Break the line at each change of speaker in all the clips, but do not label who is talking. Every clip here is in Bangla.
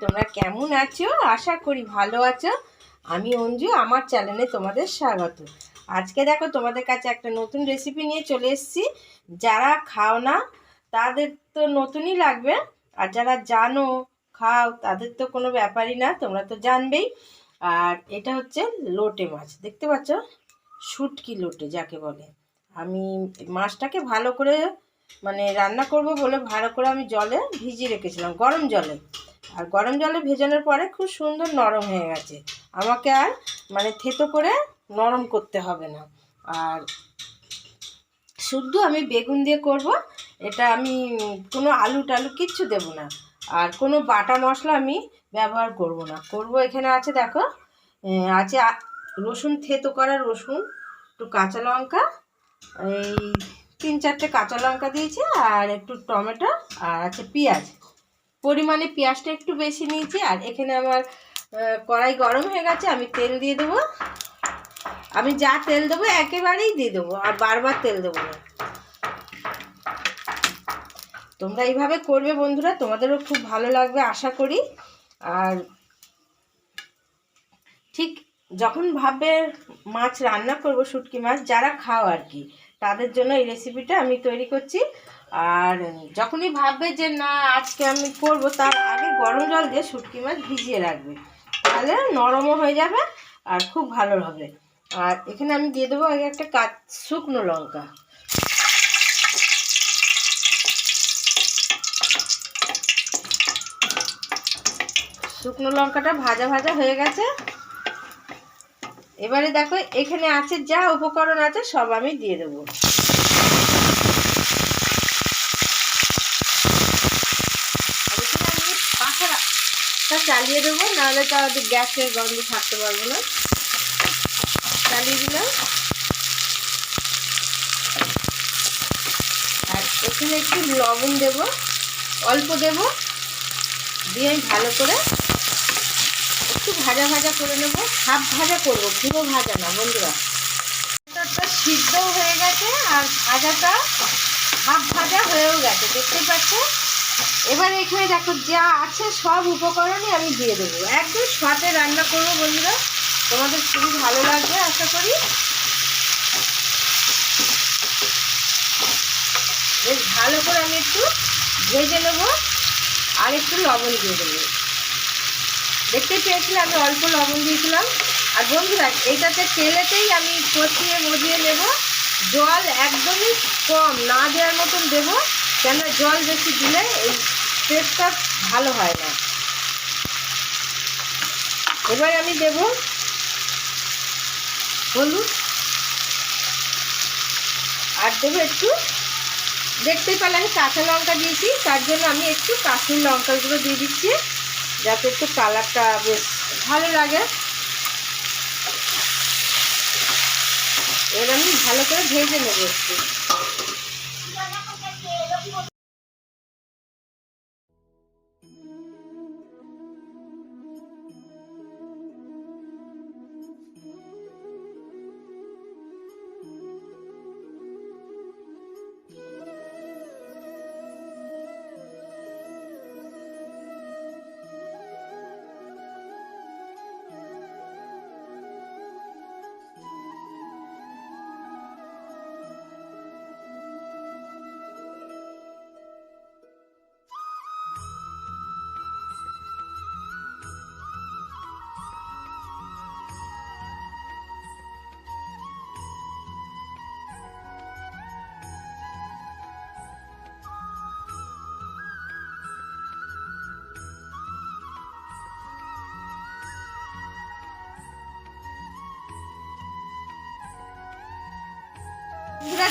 তোমরা কেমন আছো? আশা করি ভালো আছো। আমি অঞ্জু, আমার চ্যানেলে তোমাদের স্বাগত। আজকে দেখো তোমাদের কাছে একটা নতুন রেসিপি নিয়ে চলে এসেছি। যারা খাও না, তাদের তো নতুনই লাগবে। আর যারা জানো, খাও, তাদের তো কোনো ব্যাপারই না, তোমরা তো জানবেই। আর এটা হচ্ছে লোটে মাছ, দেখতে পাচ্ছ? শুটকি লোটে, যাকে বলে। আমি মাছটাকে ভালো করে মানে রান্না করব বলে ভালো করে আমি জলে ভিজিয়ে রেখেছিলাম, গরম জলে। আর গরম জলে ভেজানোর পরে খুব সুন্দর নরম হয়ে গেছে। আমাকে আর মানে থেতো করে নরম করতে হবে না। আর শুদ্ধ আমি বেগুন দিয়ে করব, এটা আমি কোনো আলু টালু কিচ্ছু দেব না। আর কোনো বাটা মশলা আমি ব্যবহার করব না। করব এখানে আছে দেখো আছে রসুন থেতো করা রসুন, একটু কাঁচা লঙ্কা, এই তিন চারটে কাঁচা লঙ্কা দিয়েছি আর একটু টমেটো আর আছে পেঁয়াজ। পরিমাণে পেঁয়াজটা একটু বেশি নিয়েছি আর এখানে আমার কড়াই গরম হয়ে গেছে, আমি তেল দিয়ে দেবো। আমি যা তেল দেবো একেবারেই দিয়ে দেবো, আর বারবার তেল দেবো না। তোমরা এইভাবে করবে বন্ধুরা, তোমাদেরও খুব ভালো লাগবে, আশা করি। আর ঠিক যখন ভাববে মাছ রান্না করব, শুটকি মাছ, যারা খাও আর কি তাদের জন্য এই রেসিপিটা আমি তৈরি করছি। আর যখনই ভাববে যে না, আজকে আমি করব, তার আগে গরম জল দিয়ে শুটকি মাছ ভিজিয়ে রাখবে। তাহলে নরমও হয়ে যাবে আর খুব ভালো হবে। আর এখানে আমি দিয়ে দেবো আগে একটা কাঁচ, শুকনো লঙ্কা। শুকনো লঙ্কাটা ভাজা ভাজা হয়ে গেছে। এবারে দেখো, এখানে আছে যা উপকরণ আছে, সব আমি দিয়ে দেবো। পাখাটা চালিয়ে দেবো, নাহলে তো আমাদের গ্যাসের গন্ধ থাকতে পারব না। চালিয়ে দিলাম। আর এখানে একটু লবণ দেব, অল্প দেব, দিয়ে ভালো করে একটু ভাজা ভাজা করে নেব। হাফ ভাজা করব, পুরো ভাজা না, বন্ধুরা। সিদ্ধও হয়ে গেছে আর ভাজাটা হাফ ভাজা হয়েও গেছে, দেখতেই পাচ্ছ? এবার এখানে দেখো যা আছে সব উপকরণই আমি দিয়ে দেবো। একদম শর্টে রান্না করব, বন্ধুরা। তোমাদের খুবই ভালো লাগবে, আশা করি। বেশ ভালো করে আমি একটু ভেজে নেব আর একটু লবণ দিয়ে দেবো। দেখতে পেয়েছিলে, আমি অল্প লবণ দিয়েছিলাম। আর বন্ধুরা এইটাতে তেলেতেই আমি কষিয়ে মজিয়ে নেব। জল একদমই কম না দেওয়ার মতন দেবো কেন জল বেশি দিলে এই টেস্টটা ভালো হয় না। এবার আমি দেব হলুদ। আর দেবো একটু দেখতেই পেলে আমি কাঁচা লঙ্কা দিয়েছি, তার জন্য আমি একটু কাশ্মীর লঙ্কাগুলো দিয়ে দিচ্ছি। যাতে একটু কালারটা বেশ ভালো লাগে। এবার আমি ভালো করে ভেজে নেব একটু।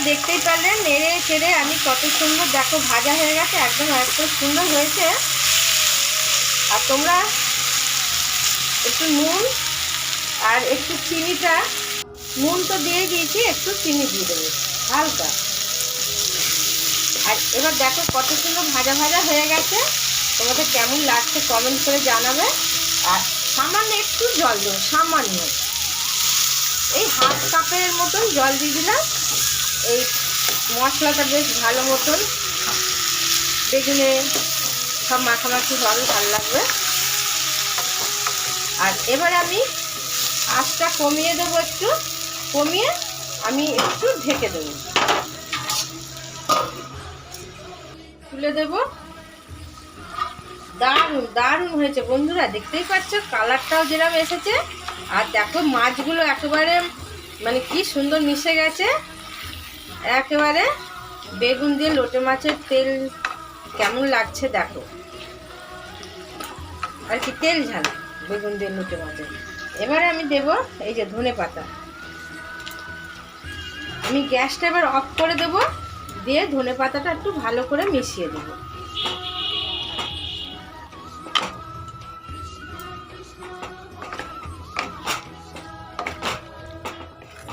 দেখতেই পারলেন, নেড়ে চেড়ে আমি কত সুন্দর, দেখো ভাজা হয়ে গেছে, একদম এত সুন্দর হয়েছে। আর তোমরা একটু নুন আর একটু চিনিটা, নুন তো দিয়ে দিয়েছি, একটু চিনি দিয়ে দেবে, হালকা। আর এবার দেখো কত সুন্দর ভাজা ভাজা হয়ে গেছে, তোমাদের কেমন লাগছে কমেন্ট করে জানাবে। আর সামান্য একটু জল দেবো, সামান্য। এই হাফ কাপের মতন জল দিয়ে দিলাম। এই মশলাটা বেশ ভালো মতন বেগুনে সব মাখামাখি হবে, ভালো লাগবে। আর এবার আমি আঁচটা কমিয়ে দেবো একটু, কমিয়ে আমি একটু ঢেকে দেবো। তুলে দেব। দারুণ দারুণ হয়েছে বন্ধুরা, দেখতেই পাচ্ছ কালারটাও যেরকম এসেছে। আর দেখো মাছগুলো একেবারে মানে কি সুন্দর মিশে গেছে। একেবারে বেগুন দিয়ে লোটে মাছের তেল কেমন লাগছে দেখো। আর কি তেল ঝাল, বেগুন দিয়ে লোটে মাছের। এবারে আমি দেব এই যে ধনে পাতা। আমি গ্যাসটা এবার অফ করে দেব, দিয়ে ধনে পাতাটা একটু ভালো করে মিশিয়ে দেব।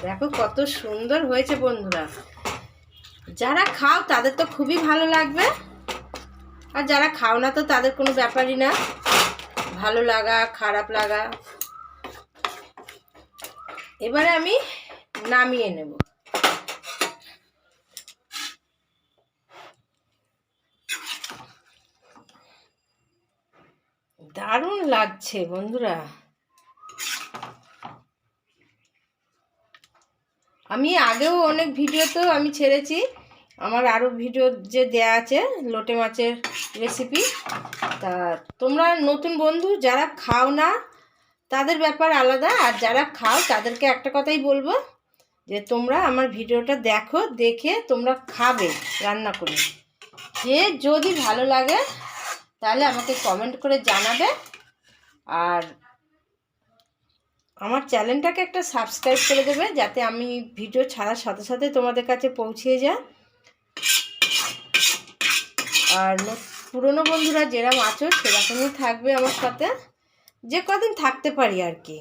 দেখো কত সুন্দর হয়েছে বন্ধুরা। যারা খাও, তাদের তো খুবই ভালো লাগবে। আর যারা খাও না, তো তাদের কোনো ব্যাপারই না। ভালো লাগা, খারাপ লাগা। এবারে আমি নামিয়ে নেব। দারুণ লাগছে বন্ধুরা। আমি আগেও অনেক ভিডিও তো আমি ছেড়েছি। আমার আরও ভিডিও যে দেয়া আছে, লোটে মাছের রেসিপি তা তোমরা নতুন বন্ধু, যারা খাও না, তাদের ব্যাপার আলাদা। আর যারা খাও, তাদেরকে একটা কথাই বলব, যে তোমরা আমার ভিডিওটা দেখো, দেখে তোমরা খাবে, রান্না করে। যে যদি ভালো লাগে, তাহলে আমাকে কমেন্ট করে জানাবে। আর আমার চ্যানেলটাকে একটা সাবস্ক্রাইব করে দেবে, যাতে আমি ভিডিও ছাড়ার সাথে সাথে তোমাদের কাছে পৌঁছিয়ে যায় আর পুরনো বন্ধুরা যেরকম আছো সেরকমই থাকবে আমার সাথে। যে কদিন থাকতে পারি আর কি।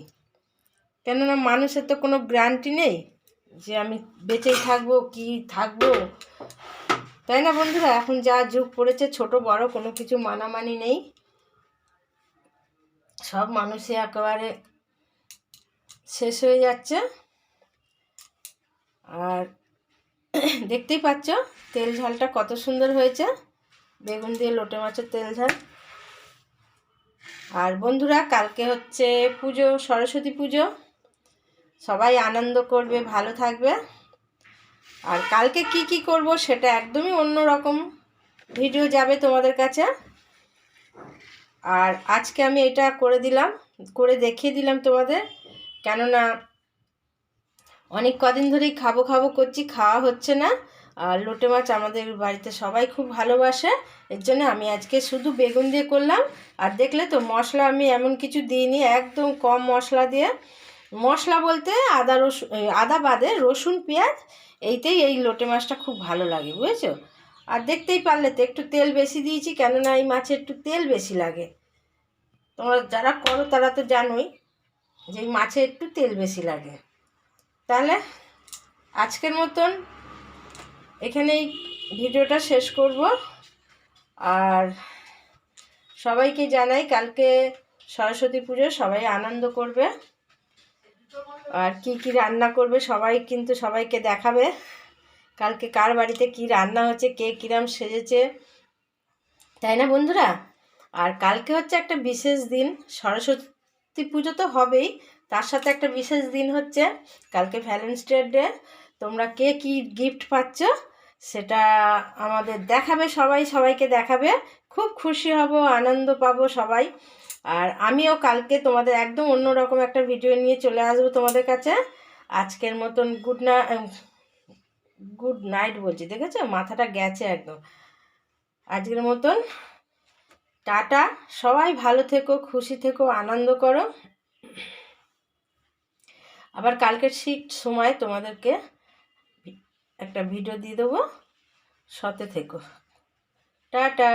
কেননা মানুষের তো কোনো গ্যারান্টি নেই যে আমি বেঁচেই থাকব, কি থাকব। তাই না বন্ধুরা? এখন যা যুগ পড়েছে, ছোট, বড়, কোনো কিছু মানামানি নেই। সব মানুষই একেবারে শেষ হয়ে যাচ্ছে। আর দেখতেই পাচ্ছ, তেল ঝালটা কত সুন্দর হয়েছে। বেগুন দিয়ে লোটে মাছের তেল ঝাল। আর বন্ধুরা, কালকে হচ্ছে পুজো, সরস্বতী পুজো। সবাই আনন্দ করবে, ভালো থাকবে। আর কালকে কি কি করব সেটা একদমই অন্য রকম ভিডিও যাবে তোমাদের কাছে। আর আজকে আমি এটা করে দিলাম, করে দেখিয়ে দিলাম তোমাদের। কেননা অনেক কদিন ধরেই খাব খাব করছি, খাওয়া হচ্ছে না। আর লোটে মাছ আমাদের বাড়িতে সবাই খুব ভালোবাসে। এর জন্য আমি আজকে শুধু বেগুন দিয়ে করলাম। আর দেখলে তো মশলা আমি এমন কিছু দিইনি, একদম কম মশলা দিয়ে। মশলা বলতে আদা রসুন আদা বাদে রসুন, পেঁয়াজ এইতেই এই লোটে মাছটা খুব ভালো লাগে, বুঝেছ? আর দেখতেই পারলে তো একটু তেল বেশি দিয়েছি, কেননা এই মাছে একটু তেল বেশি লাগে। তোমরা যারা করো তারা তো জানোই যে এই মাছে একটু তেল বেশি লাগে। তাহলে আজকের মতন এখানেই ভিডিওটা শেষ করব। আর সবাইকে জানাই কালকে সরস্বতী পুজো, সবাই আনন্দ করবে। আর কি কি রান্না করবে সবাই কিন্তু সবাইকে দেখাবে। কালকে কার বাড়িতে কি রান্না হচ্ছে, কে কিরাম সেজেছে, তাই না বন্ধুরা? আর কালকে হচ্ছে একটা বিশেষ দিন, সরস্বতী পুজো তো হবেই, তার সাথে একটা বিশেষ দিন হচ্ছে কালকে ভ্যালেন্স ডে তোমরা কে কি গিফট পাচ্ছ সেটা আমাদের দেখাবে, সবাই সবাইকে দেখাবে। খুব খুশি হব, আনন্দ পাবো সবাই। আর আমিও কালকে তোমাদের একদম অন্যরকম একটা ভিডিও নিয়ে চলে আসব তোমাদের কাছে। আজকের মতন গুড না গুড নাইট বলছি, দেখেছ? মাথাটা গেছে একদম। আজকের মতন টাটা। সবাই ভালো থেকো, খুশি থেকো, আনন্দ করো। আবার কালকের ঠিক সময় তোমাদেরকে একটা ভিডিও দিয়ে দেবো সতে থেকো। টাটা।